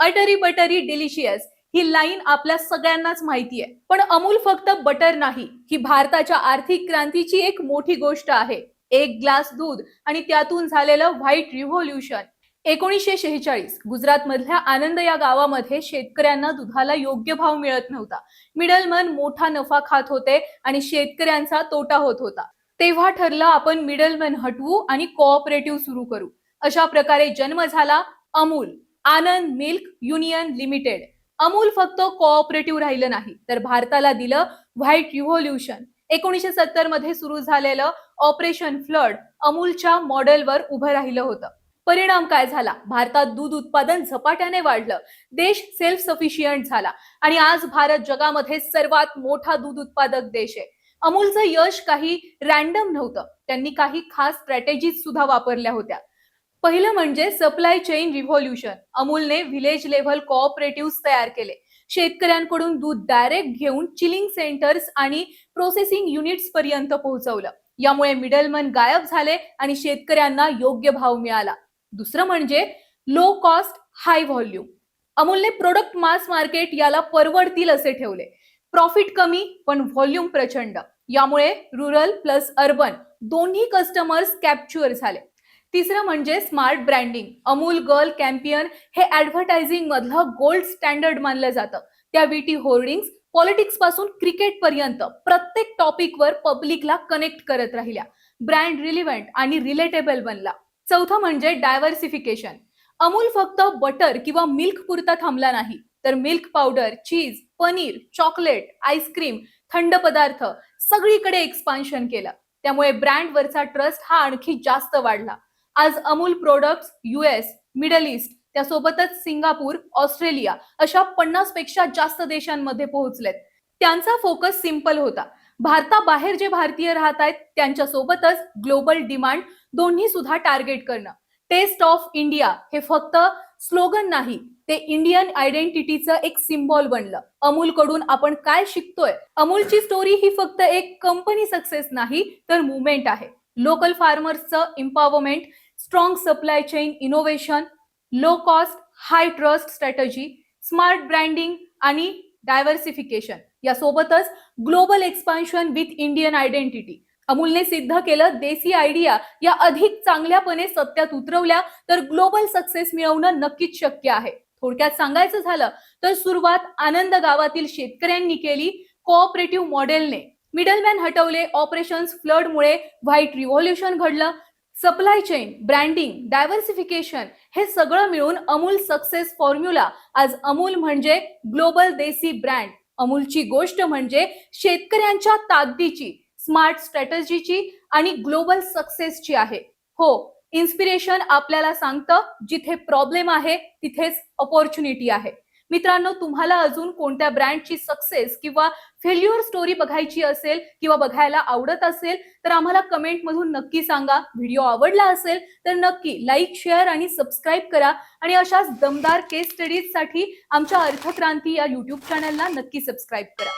अटरी butterly delicious ही line आपल्या सगळ्यांनाच माहिती आहे. पण अमूल फक्त बटर नाही. ही भारताच्या आर्थिक क्रांतीची एक मोठी गोष्ट आहे. एक ग्लास दूध आणि त्यातून झालेलं व्हाईट रिव्होल्युशन एकोणीसशे शेहेचाळीस गुजरात मधल्या आनंद या गावामध्ये शेतकऱ्यांना दुधाला योग्य भाव मिळत नव्हता. मिडलमन मोठा नफा खात होते आणि शेतकऱ्यांचा तोटा होत होता. तेव्हा ठरलं आपण मिडलमन हटवू आणि कोऑपरेटिव्ह सुरू करू. अशा प्रकारे जन्म झाला Amul. Anand milk union limited. Amul फक्त कोऑपरेटिव्ह राहिलं नाही तर भारताला दिलं व्हाईट रिव्होल्युशन. एकोणीसशे सत्तरमध्ये सुरू झालेलं ऑपरेशन फ्लड अमूलच्या मॉडेलवर उभं राहिलं होतं. परिणाम काय झाला? भारतात दूध उत्पादन झपाट्याने वाढलं. देश सेल्फ सफिशियंट झाला. आणि आज भारत जगामध्ये सर्वात मोठा दूध उत्पादक देश आहे. अमूलचं यश काही रॅन्डम नव्हतं. त्यांनी काही खास स्ट्रॅटेजीज सुद्धा वापरल्या होत्या. पहिलं म्हणजे सप्लाय चेन रिव्होल्युशन अमूलने व्हिलेज लेव्हल कोऑपरेटिव्ह तयार केले. शेतकऱ्यांकडून दूध डायरेक्ट घेऊन चिलिंग सेंटर्स आणि प्रोसेसिंग युनिट्स पर्यंत पोहोचवलं. यामुळे मिडलमन गायब झाले आणि शेतकऱ्यांना योग्य भाव मिळाला. दुसरं म्हणजे लो कॉस्ट हाय व्हॉल्यूम अमूलने प्रोडक्ट मास मार्केट याला परवडतील असे ठेवले. प्रॉफिट कमी पण व्हॉल्यूम प्रचंड. यामुळे रुरल प्लस अर्बन दोन्ही कस्टमर्स कॅप्च्युअर झाले. तिसरं म्हणजे smart branding. Amul girl campaign हे ऍडव्हर्टायझिंग मधलं गोल्ड स्टँडर्ड मानलं जातं. त्या विटी होर्डिंग्स पॉलिटिक्सपासून क्रिकेट पर्यंत प्रत्येक टॉपिकवर पब्लिकला कनेक्ट करत राहिल्या. ब्रँड रिलिव्हंट आणि रिलेटेबल बनला. चौथं म्हणजे डायव्हर्सिफिकेशन अमूल फक्त बटर किंवा मिल्क पुरता थांबला नाही. तर milk powder cheese paneer chocolate ice cream थंड पदार्थ सगळीकडे एक्सपान्शन केलं. त्यामुळे ब्रँडवरचा ट्रस्ट हा आणखी जास्त वाढला. आज Amul products US Middle East त्यासोबतच सिंगापूर ऑस्ट्रेलिया अशा पन्नासपेक्षा जास्त देशांमध्ये पोहोचलेत. त्यांचा फोकस सिंपल होता. भारताबाहेर जे भारतीय राहत आहेत त्यांच्या सोबतच ग्लोबल डिमांड दोन्ही सुद्धा टार्गेट करणं. टेस्ट ऑफ इंडिया हे फक्त स्लोगन नाही ते इंडियन आयडेंटिटीचं एक सिम्बॉल बनलं. अमूल कडून आपण काय शिकतोय? अमूलची स्टोरी ही फक्त एक कंपनी सक्सेस नाही तर मुवमेंट आहे. Local फार्मर्सचं empowerment strong supply chain innovation low cost high trust strategy smart branding आणि डायव्हर्सिफिकेशन यासोबतच global expansion with Indian identity अमूलने सिद्ध केलं देसी आयडिया या अधिक चांगल्यापणे सत्यात उतरवल्या तर ग्लोबल सक्सेस मिळवणं नक्कीच शक्य आहे. थोडक्यात सांगायचं झालं तर सुरुवात आनंद गावातील शेतकऱ्यांनी केली कोऑपरेटिव्ह मॉडेलने मिडलमॅन हटवले ऑपरेशन्स फ्लडमुळे व्हाईट रिव्हॉल्युशन घडलं सप्लाय चेन ब्रँडिंग डायव्हर्सिफिकेशन हे सगळं मिळून अमूल सक्सेस फॉर्म्युला आज अमूल म्हणजे ग्लोबल देसी ब्रँड अमूलची गोष्ट म्हणजे शेतकऱ्यांच्या ताकदीची स्मार्ट स्ट्रॅटजीची आणि ग्लोबल सक्सेसची आहे. हो इन्स्पिरेशन आपल्याला सांगतं जिथे प्रॉब्लेम आहे तिथेच ऑपॉर्च्युनिटी आहे. मित्रांनो तुम्हाला अजून कोणत्या ब्रँडची सक्सेस किंवा फेल्युअर स्टोरी बघायची असेल किंवा बघायला आवडत असेल तर आम्हाला कमेंटमधून नक्की सांगा. व्हिडिओ आवडला असेल तर नक्की लाईक शेअर आणि सबस्क्राईब करा. आणि अशाच दमदार केस स्टडीजसाठी आमच्या अर्थक्रांती या युट्यूब चॅनलला नक्की सबस्क्राईब करा.